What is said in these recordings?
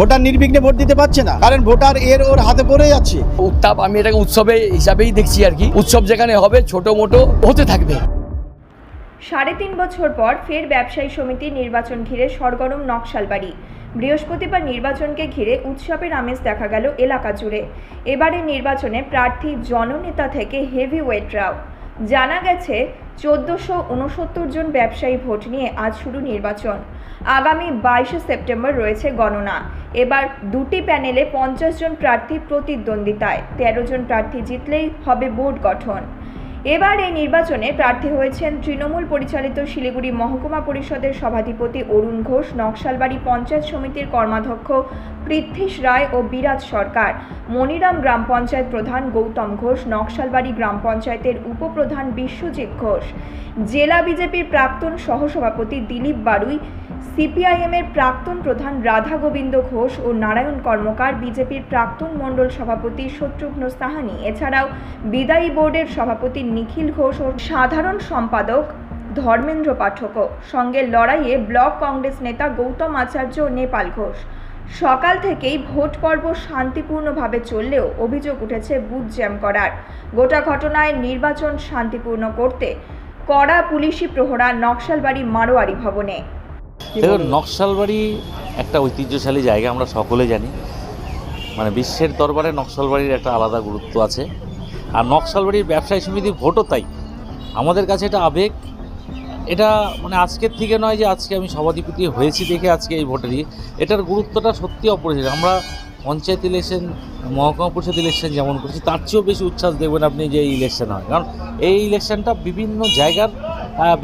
Voter নির্বিঘ্নে vote দিতে পারছে না। কারণ ভোটার এর ওর হাতে পড়ে যাচ্ছে। উত্তাপ আমি এটাকে উৎসবে হিসাবেই দেখছি আর কি। উৎসব যেখানে হবে ছোট মোটো হতে থাকবে। সাড়ে তিন বছর পর ফের ব্যবসায়ী সমিতির নির্বাচন ঘিরে সরগরম নকশালবাড়ি। বৃহস্পতিবার নির্বাচনকে ঘিরে উৎসবের আমেজ দেখা গেল এলাকা জুড়ে। এবারের নির্বাচনে প্রার্থী জননেতা থেকে হেভি ওয়েটরাও জানা গেছে চোদ্দোশো উনসত্তর জন ব্যবসায়ী ভোট নিয়ে আজ শুরু নির্বাচন। আগামী বাইশে সেপ্টেম্বর রয়েছে গণনা। এবার দুটি প্যানেলে পঞ্চাশ জন প্রার্থী প্রতিদ্বন্দ্বিতায়, তেরো জন প্রার্থী জিতলেই হবে বোর্ড গঠন। এবার এই নির্বাচনে প্রার্থী হয়েছেন তৃণমূল পরিচালিত শিলিগুড়ি মহকুমা পরিষদের সভাধিপতি অরুণ ঘোষ, নকশালবাড়ি পঞ্চায়েত সমিতির কর্মাধ্যক্ষ পৃথ্বীশ রায় ও বিরাজ সরকার। মনিরাম গ্রাম পঞ্চায়েত প্রধান গৌতম ঘোষ, নকশালবাড়ি গ্রাম পঞ্চায়েতের উপপ্রধান বিশ্বজিৎ ঘোষ। জেলা বিজেপির প্রাক্তন সহসভাপতি দিলীপ বারুই, সিপিআইএমের প্রাক্তন প্রধান রাধা গোবিন্দ ঘোষ ও নারায়ণ কর্মকার, বিজেপির প্রাক্তন মণ্ডল সভাপতি শত্রুঘ্ন সাহানি। এছাড়াও বিদায়ী বোর্ডের সভাপতি নিখিল ঘোষ ও সাধারণ সম্পাদক ধর্মেন্দ্র পাঠকও। সঙ্গে লড়াইয়ে ব্লক কংগ্রেস নেতা গৌতম আচার্য ও নেপাল ঘোষ। সকাল থেকেই ভোট পর্ব শান্তিপূর্ণভাবে চললেও অভিযোগ উঠেছে বুথ জ্যাম করার। গোটা ঘটনায় নির্বাচন শান্তিপূর্ণ করতে কড়া পুলিশি প্রহরা নকশালবাড়ি মারোয়ারি ভবনে। নকশালবাড়ি একটা ঐতিহ্যশালী জায়গা, আমরা সকলে জানি। মানে বিশ্বের দরবারে নকশালবাড়ির একটা আলাদা গুরুত্ব আছে। আর নকশালবাড়ির ব্যবসায়ী সমিতি ভোটও তাই। আমাদের কাছে এটা আবেগ এটা মানে আজকের থেকে নয় যে আজকে আমি সভাধিপতি হয়েছি দেখে আজকে এই ভোটেরই। এটার গুরুত্বটা সত্যি অপরিসীম। আমরা পঞ্চায়েত ইলেকশন মহকুমা পরিষদ ইলেকশন যেমন করছি, তার চেয়েও বেশি উচ্ছ্বাস দেখবেন আপনি যে এই ইলেকশন হয়। কারণ এই ইলেকশনটা বিভিন্ন জায়গার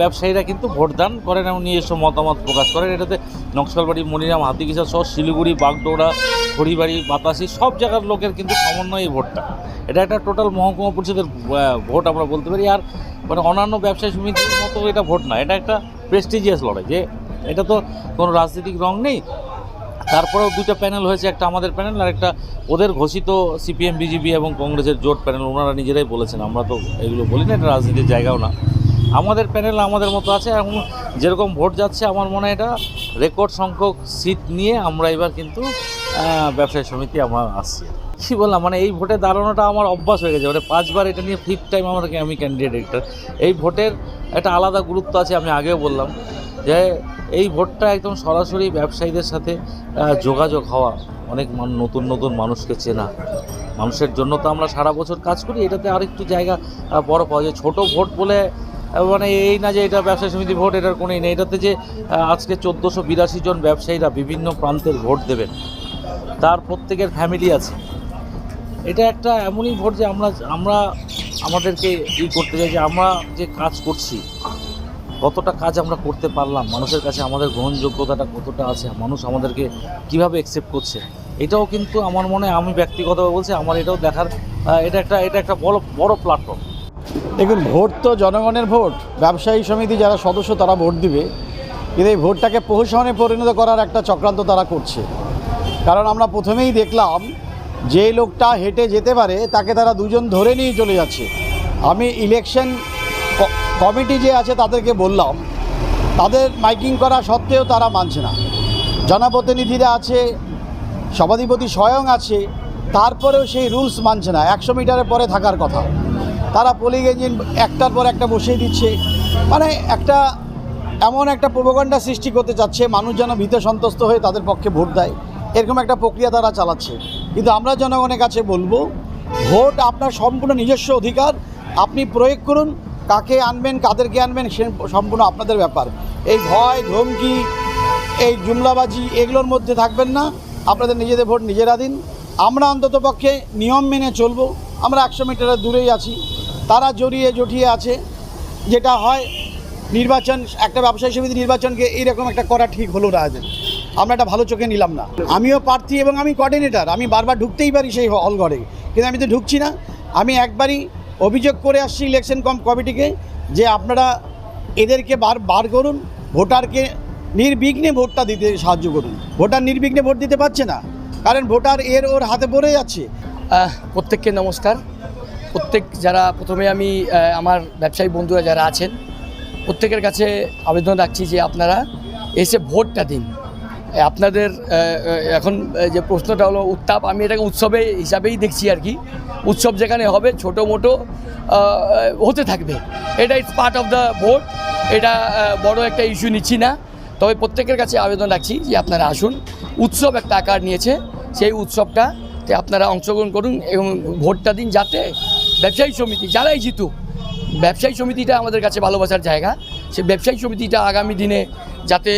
ব্যবসায়ীরা কিন্তু ভোটদান করেন এবং নিজস্ব মতামত প্রকাশ করেন। এটাতে নকশালবাড়ি, মনিরাম হাতিকিসা সহ শিলিগুড়ি বাগডোরা খড়িবাড়ি বাতাসি, সব জায়গার লোকের কিন্তু সমন্বয় এই ভোটটা। এটা একটা টোটাল মহকুমা পরিষদের ভোট আমরা বলতে পারি। আর মানে অন্যান্য ব্যবসায়ী সমিতির মতো এটা ভোট না। এটা একটা প্রেস্টিজিয়াস লড়াই। যে এটা তো কোনো রাজনৈতিক রং নেই। তারপরেও দুটো প্যানেল হয়েছে। একটা আমাদের প্যানেল আর একটা ওদের ঘোষিত সিপিএম বিজেপি এবং কংগ্রেসের জোট প্যানেল ওনারা নিজেরাই বলেছেন। আমরা তো এগুলো বলি না, এটা রাজনীতির জায়গাও না। আমাদের প্যানেল আমাদের মতো আছে। এবং যেরকম ভোট যাচ্ছে, আমার মনে হয় এটা রেকর্ড সংখ্যক সিট নিয়ে আমরা এবার কিন্তু ব্যবসায়ী সমিতি আমার আসছে কী বললাম মানে এই ভোটে দাঁড়ানোটা আমার অভ্যাস হয়ে গেছে। মানে পাঁচবার এটা নিয়ে ফিফথ টাইম আমার আমি ক্যান্ডিডেট একটা এই ভোটের একটা আলাদা গুরুত্ব আছে, আমি আগেও বললাম, যে এই ভোটটা একদম সরাসরি ব্যবসায়ীদের সাথে যোগাযোগ হওয়া। অনেক নতুন নতুন মানুষকে চেনা। মানুষের জন্য তো আমরা সারা বছর কাজ করি, এটাতে আরেকটু জায়গা বড় পাওয়া যায়। ছোটো ভোট বলে মানে এই না যে এটা ব্যবসায়ী সমিতি ভোট, এটার কোনোই নেই। এটাতে যে আজকে চোদ্দোশো বিরাশি জন ব্যবসায়ীরা বিভিন্ন প্রান্তের ভোট দেবেন। তার প্রত্যেকের ফ্যামিলি আছে। এটা একটা এমনই ভোট যে আমরা আমরা আমাদেরকে ই করতে চাই যে আমরা যে কাজ করছি, কতটা কাজ আমরা করতে পারলাম, মানুষের কাছে আমাদের গ্রহণযোগ্যতাটা কতটা আছে, মানুষ আমাদেরকে কীভাবে অ্যাকসেপ্ট করছে, এটাও কিন্তু আমার মনে আমি ব্যক্তিগতভাবে বলছি, আমার এটাও দেখার এটা একটা এটা একটা বড় বড় প্ল্যাটফর্ম দেখুন, ভোট তো জনগণের ভোট, ব্যবসায়ী সমিতি যারা সদস্য তারা ভোট দিবে, কিন্তু এই ভোটটাকে প্রহসনে পরিণত করার একটা চক্রান্ত তারা করছে। কারণ আমরা প্রথমেই দেখলাম যে লোকটা হেঁটে যেতে পারে, তাকে তারা দুজন ধরে নিয়ে চলে যাচ্ছে। আমি ইলেকশন কমিটি যে আছে তাদেরকে বললাম, তাদের মাইকিং করা সত্ত্বেও তারা মানছে না। জনপ্রতিনিধিরা আছে, সভাধিপতি স্বয়ং আছে, তারপরেও সেই রুলস মানছে না, একশো মিটারের পরে থাকার কথা। তারা পোলিং ইঞ্জিন একটার পর একটা বসিয়ে দিচ্ছে। মানে একটা এমন একটা প্রোপাগান্ডা সৃষ্টি করতে চাচ্ছে, মানুষ যেন ভীত সন্তুষ্ট হয়ে তাদের পক্ষে ভোট দেয়। এরকম একটা প্রক্রিয়া তারা চালাচ্ছে। কিন্তু আমরা জনগণের কাছে বলব, ভোট আপনার সম্পূর্ণ নিজস্ব অধিকার। আপনি প্রয়োগ করুন, কাকে আনবেন, কাদেরকে আনবেন, সে সম্পূর্ণ আপনাদের ব্যাপার। এই ভয়, ধমকি, এই জুমলাবাজি, এগুলোর মধ্যে থাকবেন না। আপনাদের নিজেদের ভোট নিজেরা দিন। আমরা অন্তত পক্ষে নিয়ম মেনে চলবো। আমরা একশো মিটারের দূরেই আছি। তারা জড়িয়ে জটিয়ে আছে। যেটা হয়, নির্বাচন, একটা ব্যবসায়ী সমিতি নির্বাচনকে এইরকম একটা করা ঠিক হলো না আজ। আমরা একটা ভালো চোখে নিলাম না। আমিও প্রার্থী এবং আমি কোঅর্ডিনেটর আমি বারবার ঢুকতেই পারি সেই হল ঘরে। কিন্তু আমি তো ঢুকছি না। আমি একবারই অভিযোগ করে আসছি ইলেকশন কম কমিটিকে যে আপনারা এদেরকে বার বার করুন, ভোটারকে নির্বিঘ্নে ভোটটা দিতে সাহায্য করুন। ভোটার নির্বিঘ্নে ভোট দিতে পারছে না, কারণ ভোটার এর ওর হাতে পড়ে যাচ্ছে। প্রত্যেককে নমস্কার। প্রত্যেক যারা প্রথমে আমি আমার ব্যবসায়ী বন্ধুরা যারা আছেন, প্রত্যেকের কাছে আবেদন রাখছি যে আপনারা এসে ভোটটা দিন। আপনাদের এখন যে প্রশ্নটা হলো উত্তাপ, আমি এটাকে উৎসবে হিসাবেই দেখছি আর কি। উৎসব যেখানে হবে, ছোটো মোটো হতে থাকবে। এটা it's part of the vote এটা বড় একটা ইস্যু নিচ্ছি না। তবে প্রত্যেকের কাছে আবেদন রাখছি যে আপনারা আসুন। উৎসব একটা আকার নিয়েছে। সেই উৎসবটাতে আপনারা অংশগ্রহণ করুন এবং ভোটটা দিন যাতে ব্যবসায়ী সমিতি, যারাই জিতুক, ব্যবসায়ী সমিতিটা আমাদের কাছে ভালোবাসার জায়গা। সে ব্যবসায়ী সমিতিটা আগামী দিনে যাতে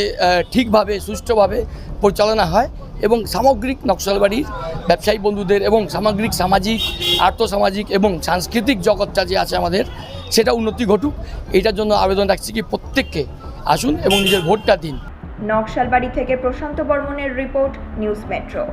ঠিকভাবে, সুষ্ঠুভাবে পরিচালনা হয় এবং সামগ্রিক নকশালবাড়ির ব্যবসায়ী বন্ধুদের এবং সামগ্রিক সামাজিক, আর্থসামাজিক এবং সাংস্কৃতিক জগৎটা যে আছে আমাদের, সেটা উন্নতি ঘটুক। এটার জন্য আবেদন রাখছি কি প্রত্যেককে আসুন এবং নিজের ভোটটা দিন। নকশালবাড়ি থেকে প্রশান্ত বর্মনের রিপোর্ট, নিউজ মেট্রো।